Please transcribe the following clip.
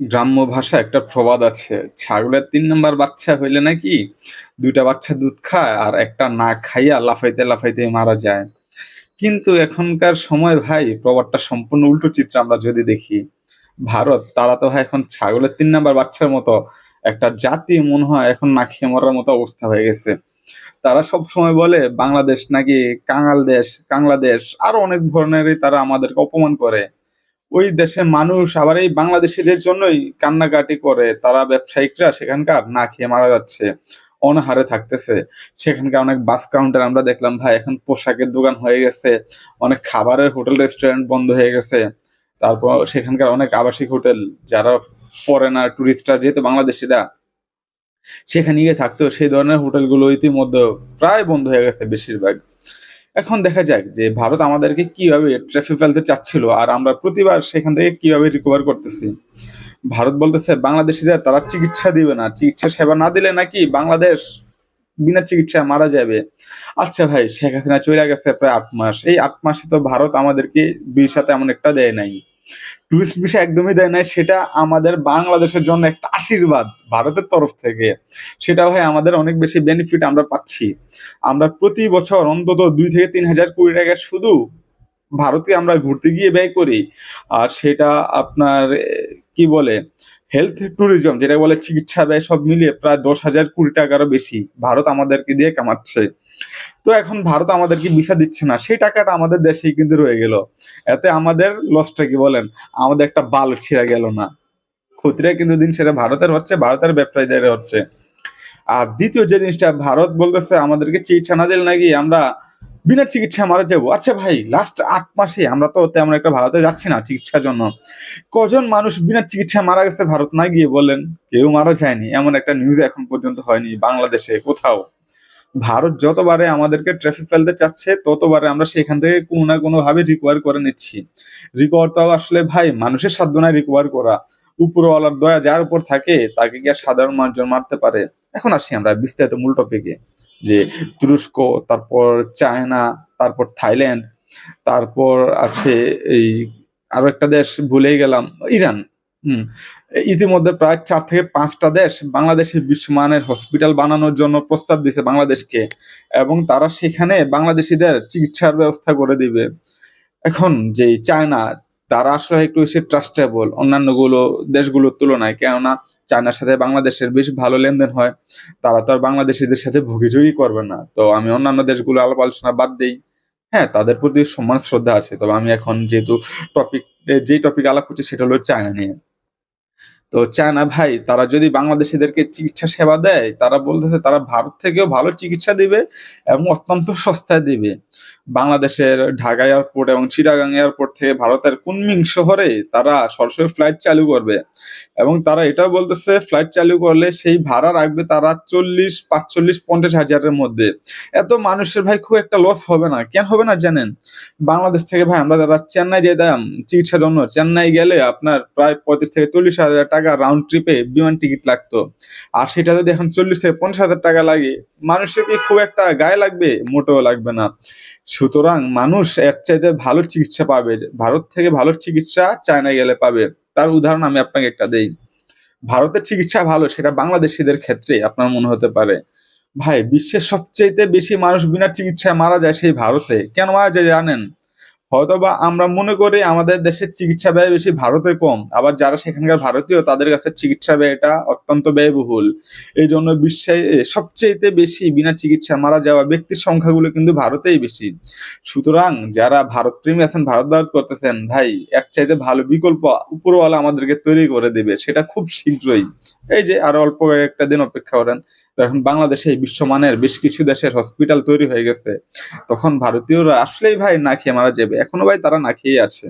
গ্রাম্য ভাষায় একটা প্রবাদ আছে, ছাগলের তিন নাম্বার বাচ্চা হইলে নাকি দুইটা বাচ্চা দুধ খায় আর একটা না খাইয়া লাফাইতে, লাফাইতে মারা যায়। কিন্তু এখনকার সময় ভাই প্রবাদটা সম্পূর্ণ উল্টো চিত্র আমরা যদি দেখি। ভারত তারা তো ভাই এখন ছাগলের তিন নাম্বার বাচ্চার মতো একটা জাতি মনে হয় এখন না খেয়ে মরার মতো অবস্থা হয়ে গেছে। তারা সবসময় বলে বাংলাদেশ নাকি কাঙাল দেশ, কাংলা দেশ আরও অনেক ধরনেরই তারা আমাদেরকে অপমান করে। ওই দেশের মানুষ আবার এই বাংলাদেশীদের জন্যই কান্নাকাটি করে। তারা ব্যবসায়িকরা সেখানকার না খেয়ে মারা যাচ্ছে। অনাহারে থাকতেছে। সেখানকার অনেক বাস কাউন্টার আমরা দেখলাম, ভাই, এখন পোশাকের দোকান হয়ে গেছে। অনেক খাবারের হোটেল, রেস্টুরেন্ট বন্ধ হয়ে গেছে। তারপর সেখানকার অনেক আবাসিক হোটেল, যারা ফরেনার টুরিস্টরা যেহেতু বাংলাদেশিরা, সেখানে গিয়ে থাকতো সেই ধরনের হোটেলগুলো ইতিমধ্যে প্রায় বন্ধ হয়ে গেছে বেশিরভাগ। এখন দেখা যাক যে ভারত আমাদেরকে কীভাবে ট্রেফে ফেলতে চাচ্ছিল আর আমরা প্রতিবার সেখান থেকে কীভাবে রিকভার করতেছি। ভারত বলতেছে, বাংলাদেশিদের তারা চিকিৎসা দিবে না। চিকিৎসা সেবা না দিলে নাকি বাংলাদেশ বিনা চিকিৎসায় মারা যাবে। আচ্ছা ভাই, শেখ হাসিনা চলে গেছে প্রায় আট মাস। এই আট মাসে তো ভারত আমাদেরকে ভিসা তেমন একটা দেয় নাই। টুরিস্ট ভিসা একদমই দেয় নাই, সেটা আমাদের বাংলাদেশের জন্য একটা আশীর্বাদ ভারতের তরফ থেকে। সেটা ভাই আমাদের অনেক বেশি বেনিফিট আমরা পাচ্ছি। আমরা প্রতি বছর অন্তত দুই থেকে তিন হাজার কোটি টাকা শুধু ভারতে আমরা ঘুরতে গিয়ে ব্যয় করি। আর সেটা আপনার কি বলে হেলথ ট্যুরিজম যেটা বলে চিকিৎসা ব্যয় সব মিলিয়ে প্রায় ১০,০০০ কোটি টাকারও বেশি ভারত আমাদেরকে দিয়ে কামাচ্ছে। তো এখন ভারত আমাদেরকে ভিসা দিচ্ছে না। সেই টাকাটা আমাদের দেশেই কিন্তু রয়ে গেল। এতে আমাদের লসটা কি বলেন? আমাদের একটা বাল ছিঁড়া গেল না। ক্ষতিটা কিন্তু দিন সেটা ভারতের হচ্ছে, ভারতের ব্যবসায়ীদের হচ্ছে। আর দ্বিতীয় যে জিনিসটা ভারত বলতেছে আমাদেরকে চিকিৎসা না দিলে নাকি আমরা বিনা চিকিৎসা মারা যাব। আচ্ছা ভাই লাস্ট আট মাসে আমরা তো তেমন একটা ভারতে যাচ্ছি না চিকিৎসার জন্য। কজন মানুষ বিনা চিকিৎসায় মারা গেছে ভারত না গিয়ে বলেন? কেউ মারা যায়নি। এমন একটা নিউজ এখন পর্যন্ত হয়নি বাংলাদেশে, কোথাও। ভারত যতবারে আমাদেরকে ট্রাফিক ফেলতে চাচ্ছে, ততবারে আমরা সেখান থেকে কোনো না কোনোভাবে রিকভার করে নিচ্ছি। রিকভার তো আসলে ভাই, মানুষের সাধ্য নাই রিকভার করা। উপরওয়ালার দয়া যার উপর থাকে তাকে গিয়ে সাধারণ মানুষজন মারতে পারে? এখন আসি আমরা বিস্তারিত মূল টপিকে। যে তুরস্ক, তারপর চায়না, তারপর থাইল্যান্ড, তারপর আছে এই আরও একটা দেশ ভুলেই গেলাম ইরান। হুম। ইতিমধ্যে প্রায় চার থেকে পাঁচটা দেশ বাংলাদেশের বিশ্বমানের হসপিটাল বানানোর জন্য প্রস্তাব দিছে বাংলাদেশকে এবং তারা সেখানে বাংলাদেশিদের চিকিৎসার ব্যবস্থা করে দিবে। এখন যে চায়না তারা আসলে একটু বেশি ট্রাস্টেবল অন্যান্যগুলো দেশগুলোর তুলনায়। কেননা চায়নার সাথে বাংলাদেশের বেশ ভালো লেনদেন হয়। তারা তো আর বাংলাদেশিদের সাথে ভুগিযোগই করবে না। তো আমি অন্যান্য দেশগুলো আলাপ আলোচনা বাদ দিই হ্যাঁ, তাদের প্রতি সম্মান শ্রদ্ধা আছে। তবে আমি এখন যেহেতু টপিক যে টপিক আলাপ করছি সেটা হলো চায়না নিয়ে। তো চায়না ভাই তারা যদি বাংলাদেশীদেরকে চিকিৎসা সেবা দেয়, তারা বলতেছে তারা ভারত থেকেও ভালো চিকিৎসা দিবে এবং অত্যন্ত সস্তায় দিবে। বাংলাদেশের ঢাকা এয়ারপোর্ট এবং চিটাগাং এয়ারপোর্ট থেকে ভারতের কুনমিং শহরে তারা সরাসরি ফ্লাইট চালু করবে এবং তারা এটাও বলতেছে ফ্লাইট চালু করলে সেই ভাড়া রাখবে তারা ৪০, ৪৫, ৫০ হাজারের মধ্যে। এত মানুষের ভাই খুব একটা লস হবে না। কেন হবে না জানেন? বাংলাদেশ থেকে ভাই আমরা যারা চেন্নাই যেতাম চিকিৎসার জন্য, চেন্নাই গেলে আপনার প্রায় ৩৫ থেকে ৪০ হাজার টাকা রাউন্ড ট্রিপে বিমান টিকিট লাগতো। আর সেটা যদি এখন ৪০ থেকে ৫০ হাজার টাকা লাগে, মানুষের কি খুব একটা গায়ে লাগবে? মোটেও লাগবে না। সুতরাং মানুষ এর চাইতে ভালো চিকিৎসা পাবে। ভারত থেকে ভালো চিকিৎসা চায়নায় গেলে পাবে। তার উদাহরণ আমি আপনাকে একটা দেই। ভারতের চিকিৎসা ভালো সেটা বাংলাদেশীদের ক্ষেত্রে আপনার মনে হতে পারে। ভাই বিশ্বের সবচাইতে বেশি মানুষ বিনা চিকিৎসায় মারা যায় সেই ভারতে। কেন মারা যায় জানেন? হয়তোবা আমরা মনে করি আমাদের দেশের চিকিৎসা ব্যয় বেশি ভারতে কম। আবার যারা সেখানকার ভারতীয় তাদের কাছে চিকিৎসা ব্যয়টা অত্যন্ত ব্যয়বহুল। এই জন্য বিশ্বে এ সবচাইতে বেশি বিনা চিকিৎসা মারা যাওয়া ব্যক্তির সংখ্যাগুলো কিন্তু ভারতেই বেশি। সুতরাং যারা ভারতপ্রেমী আছেন, ভারত, ভারত করতেছেন ভাই এক চাইতে ভালো বিকল্প উপরওয়ালা আমাদেরকে তৈরি করে দেবে সেটা খুব শীঘ্রই। এই যে আরও অল্প একটা দিন অপেক্ষা করেন। এখন বাংলাদেশে বিশ্বমানের বেশ কিছু দেশের হসপিটাল তৈরি হয়ে গেছে। তখন ভারতীয়রা আসলেই ভাই না খেয়ে মারা যাবে। এখনও ভাই তারা না খেয়ে আছে।